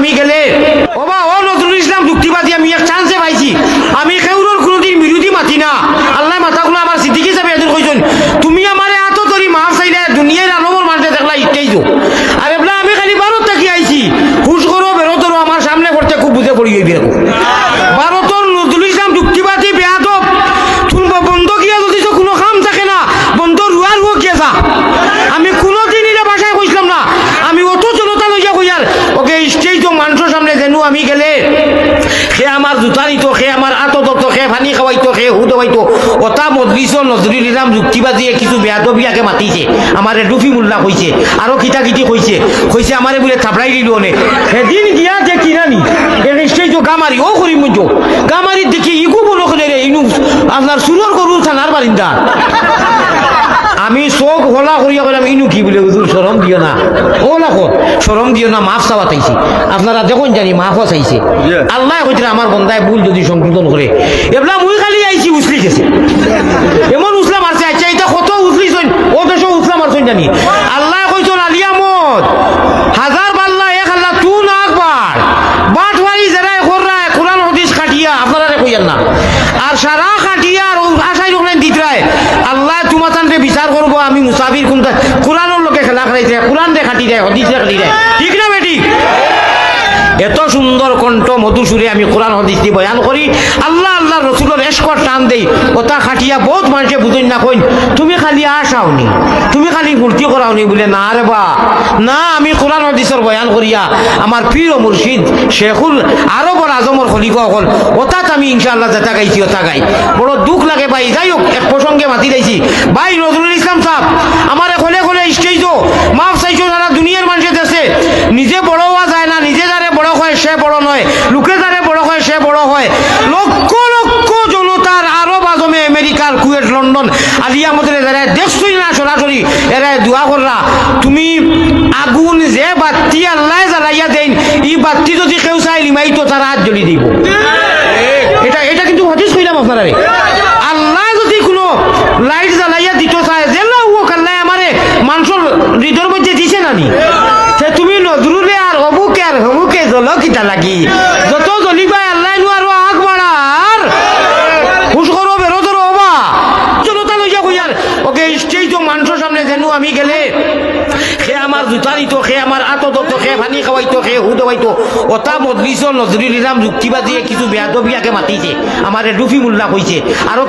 আমি গেলে ও বা ও নজরুল ইসলাম যুক্তিবাদী আমি এক চান্সে পাইছি আমি কেউর কোনোদিন বিরোধী মাতি না আল্লাহ মাথাগুলো আমার সিদ্দিক হিসাবে এদিন কইছেন তুমি আমারে এত তরি মাফ চাইলে দুনিয়ার আনবর মানুষে দেখলা ইটাই যো আর এবলা আমি খালি ভারত থাকি আইছি হুশ করো বেরোতরো আমার সামনে পড়তে খুব বুঝে পড়ি গই বেরো ভারতর নজরুল ইসলাম যুক্তিবাদী বেয়াদব তুমি বন্ধ গিয়া যদি তো কোনো কাম থাকে না বন্ধ রুয়ার রুয়া গিয়া যা আমি কোনোদিন এটা বাসায় কইছিলাম না আমি অত জনতা লইয়া কইয়ার ওকে স্টেজ তো মানুষের সামনে যেন আমি গেলে সে আমার জুতা নিত সে আমার আত দত্ত সে পানি খাওয়াইতো সে হু দেওয়াইতো ওটা মজলিস নজরুল ইসলাম যুক্তিবাদীয়ে কিছু বেয়াদবিয়াকে মাতিছে আমারে ডুফি মোল্লা কইছে আরও কিতা কিতি কইছে কইছে আমারে বলে থাপড়াই দিল অনে। সেদিন গিয়া যে কিনানি স্টেজ তো গামারি ও করি মুজ গামারি দেখি ইগু বলো রে ইনু আপনার সুরর করু থানার বারিন্দা আমি চোখ হলা করিয়া কইলাম ইনু কি বলে হুজুর শরম দিও না? ও লাখো শরম দিও না মাফ চাওয়া চাইছি। আপনারা দেখুন জানি মাফও চাইছে। আল্লাহ কইতে আমার বন্ধায় ভুল যদি সংশোধন করে এবলা মুই খালি আইছি উছলি গেছে। এমন উছলা মারছে আচ্ছা এটা কত উছলিছন ও দেশ উছলা মারছন জানি। আল্লাহ কইছন আলিয়ামত হাজার পাল্লা এক আল্লাহ তু না আকবার বাটওয়ারি যারা কররা কোরআন হদিস কাটিয়া। আপনারা কইয়ান না। আর সারা আল্লাহ তোমার বিচার করব আমি মুসাফির কোনটা কোরআনের লোকে খেলা কোরআন দেয় হদিস দেয় ঠিক না বেটি? এত সুন্দর কণ্ঠ মধুসুরে আমি কোরআন বয়ান করি আল্লাহ আল্লাহ রসুলের এসকর টান দেই ওটা খাটিয়া বহুত মানুষে বুঝেন না কইন তুমি খালি আসাওনি তুমি খালি ফুর্তি করাওনি বলে, না রে বা। না, আমি কোরআন হদিসের বয়ান করিয়া আমার প্রিয় মুর্শিদ শেখুল আরবর আজমর খলিফা হল ওটাত আমি ইনশাআল্লাহ যেটা গাইছি ওটা গাই। বড় দুঃখ লাগে ভাই। যাই হোক এক প্রসঙ্গে মাতি দিয়েছি। ভাই, নজরুল ইসলাম সাহেব, আমার খোলে খোলে স্টেজ মাফ চাইছো যারা দুনিয়ার মানুষের দেশে। নিজে বড় হওয়া যায় না, নিজে যারে বড় হয়, সে বড় নয়। লোকে যারে বড় হয়, সে বড় হয়। লক্ষ লক্ষ জনতার আরব আজমে আমেরিকার কুয়েট লন্ডন আলিয়া মধ্যে যারা দেখছই না, সরাসরি। এরা দোয়া কররা, তুমি আগুন যে বাতি আল্লাহ জ্বালাইয়া দেন, এই বাতি যদি কেউ চাই লিমাই তো তারা হাত জ্বলি দিব। এটা এটা কিন্তু হদিস কইলাম আপনারা। আল্লাহ যদি কোনো লাইট জ্বালাইয়া দিত চায়, যে হোক আল্লাহ আমারে মানুষের হৃদয়ের মধ্যে দিছে নানি সে তুমি নজরুলে আর হবুকে আর হবুকে জলকিতা লাগি। মানুষের আমি গেলে? সে আমার জুতা নিত সে আমার আত দত্ত সে পানি খাওয়াইতো সে হু ওটা মজলিস নজরুল ইসলাম যুক্তিবাদীয়ে কিছু বেয়াদবিয়াকে মাতিছে। আমার ডুফি মোল্লা কৈছে। আরও